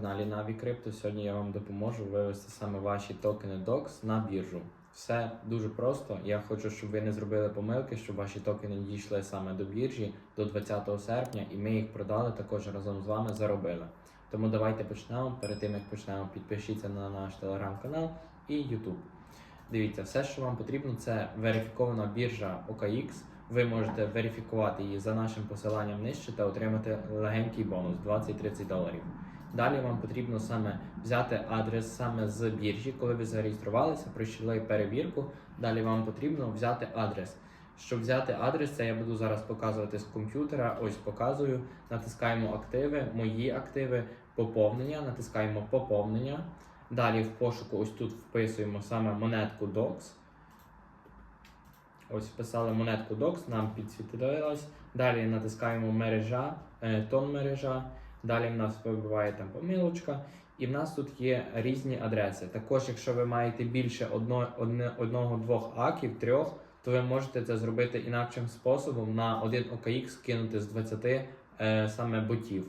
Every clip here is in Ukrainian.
каналі Crypto. Сьогодні я вам допоможу вивести саме ваші токени DOX на біржу. Все дуже просто. Я хочу, щоб ви не зробили помилки, щоб ваші токени дійшли саме до біржі до 20 серпня, і ми їх продали також разом з вами заробили. Тому давайте почнемо. Перед тим як почнемо, підпишіться на наш телеграм-канал і YouTube. Дивіться, все, що вам потрібно, це верифікована біржа OKX. Ви можете верифікувати її за нашим посиланням нижче та отримати легенький бонус 20-30 доларів. Далі вам потрібно саме взяти адрес саме з біржі, коли ви зареєструвалися, пройшли перевірку. Далі вам потрібно взяти адрес. Щоб взяти адрес, це я буду зараз показувати з комп'ютера. Ось показую. Натискаємо активи, мої активи, поповнення, натискаємо поповнення. Далі в пошуку ось тут вписуємо саме монетку DOX. Ось вписали монетку DOX, нам підсвітилось. Далі натискаємо мережа, е, тон мережа. Далі в нас вибиває там помилочка. І в нас тут є різні адреси. Також, якщо ви маєте більше одно, одне, одного-двох аків, трьох, то ви можете це зробити інакшим способом на один OKX кинути з 20 е, саме ботів.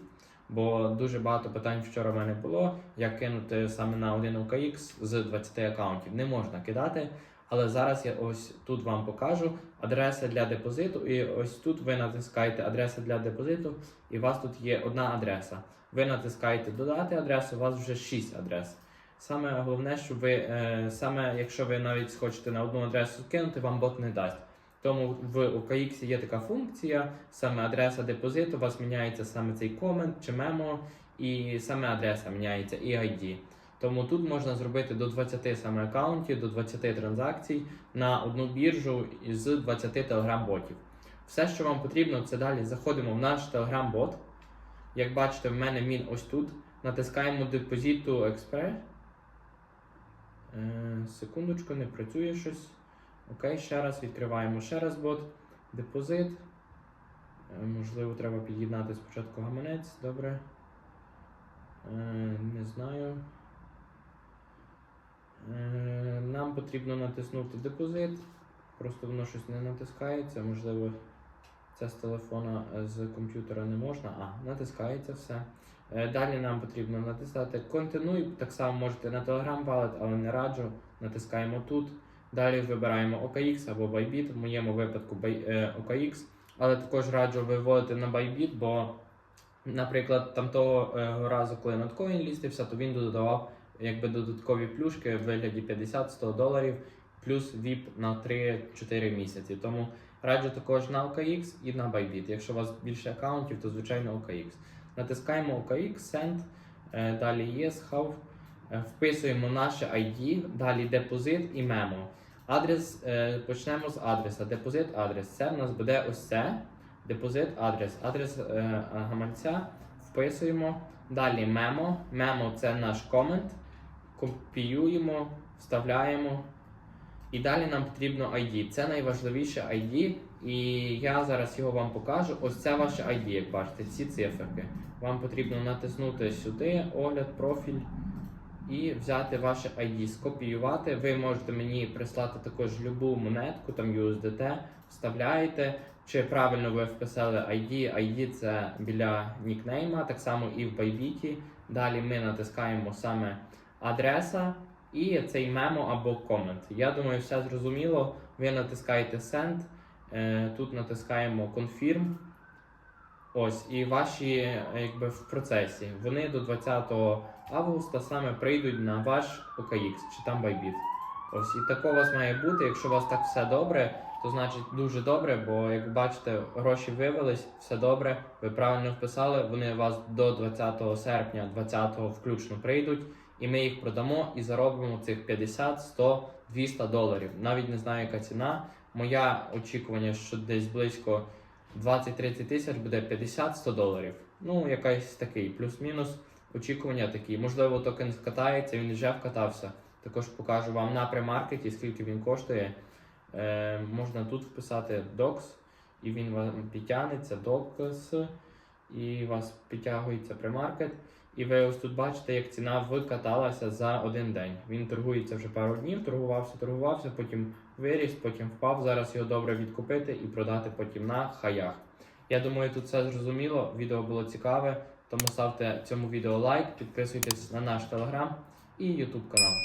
Бо дуже багато питань вчора в мене було, як кинути саме на один OKX з 20 аккаунтів. Не можна кидати. Але зараз я ось тут вам покажу адреса для депозиту, і ось тут ви натискаєте адреса для депозиту, і у вас тут є одна адреса. Ви натискаєте додати адресу, у вас вже 6 адрес. Саме головне, щоб ви е, саме якщо ви навіть хочете на одну адресу скинути, вам бот не дасть. Тому в OKX є така функція, саме адреса депозиту, у вас міняється саме цей комент чи мемо, і саме адреса міняється і ID. Тому тут можна зробити до 20 саме аккаунтів, до 20 транзакцій на одну біржу з 20 телеграм-ботів. Все, що вам потрібно, це далі заходимо в наш телеграм-бот. Як бачите, в мене він ось тут. Натискаємо Deposit to Е, секундочку, не працює щось. Окей, ще раз відкриваємо ще раз бот. Депозит. Е, можливо, треба під'єднати спочатку гаманець. Добре. Е, не знаю. Нам потрібно натиснути депозит. Просто воно щось не натискається. Можливо, це з телефона е, з комп'ютера не можна. А, натискається все. Е, Далі нам потрібно натискати континуй. Так само можете на Telegram Wallet, але не раджу. Натискаємо тут. Далі вибираємо OKX або Bybit, в моєму випадку е, OKX. Але також раджу виводити на Bybit, бо, наприклад, там того разу, коли надкоін лістився, то він додавав якби додаткові плюшки в вигляді 50-100 доларів, плюс VIP на 3-4 місяці. Тому раджу також на OKX і на Bybit. Якщо у вас більше аккаунтів, то звичайно OKX. Натискаємо OKX, Send, е, далі Yes, How, е, вписуємо наше ID, далі депозит і мемо. Адрес, е, почнемо з адреса. Депозит, адрес. Це в нас буде ось це. Депозит, адрес. Адрес гаманця вписуємо. Далі мемо. Мемо це наш комент. Копіюємо, вставляємо. І далі нам потрібно ID. Це найважливіше ID. І я зараз його вам покажу. Ось це ваше ID, як бачите, ці циферки. Вам потрібно натиснути сюди, огляд, профіль і взяти ваше ID, скопіювати. Ви можете мені прислати також любу монетку, там USDT, вставляєте. Чи правильно ви вписали ID? ID це біля нікнейма, так само і в Bybit. Далі ми натискаємо саме адреса і цей мемо або комент. Я думаю, все зрозуміло. Ви натискаєте Send, е, тут натискаємо Confirm. Ось, і ваші якби в процесі. Вони до 20 августа саме прийдуть на ваш OKX чи там Bybit. Ось і тако у вас має бути. Якщо у вас так все добре, то значить дуже добре, бо як бачите, гроші вивелись, все добре. Ви правильно вписали. Вони у вас до 20 серпня, 20 включно прийдуть, і ми їх продамо і заробимо цих 50, 100, 200 доларів. Навіть не знаю, яка ціна. Моя очікування, що десь близько 20-30 тисяч буде 50-100 доларів. Ну, якийсь такий, плюс-мінус. Очікування такі. Можливо, токен вкатається, він вже вкатався. Також покажу вам на премаркеті, скільки він коштує. Е, можна тут вписати DOX, і він вам підтягнеться DOX, і вас підтягується премаркет. І ви ось тут бачите, як ціна викаталася за один день. Він торгується вже пару днів, торгувався, торгувався, потім виріс, потім впав. Зараз його добре відкупити і продати потім на хаях. Я думаю, тут все зрозуміло. Відео було цікаве. Тому ставте цьому відео лайк, підписуйтесь на наш телеграм і ютуб канал.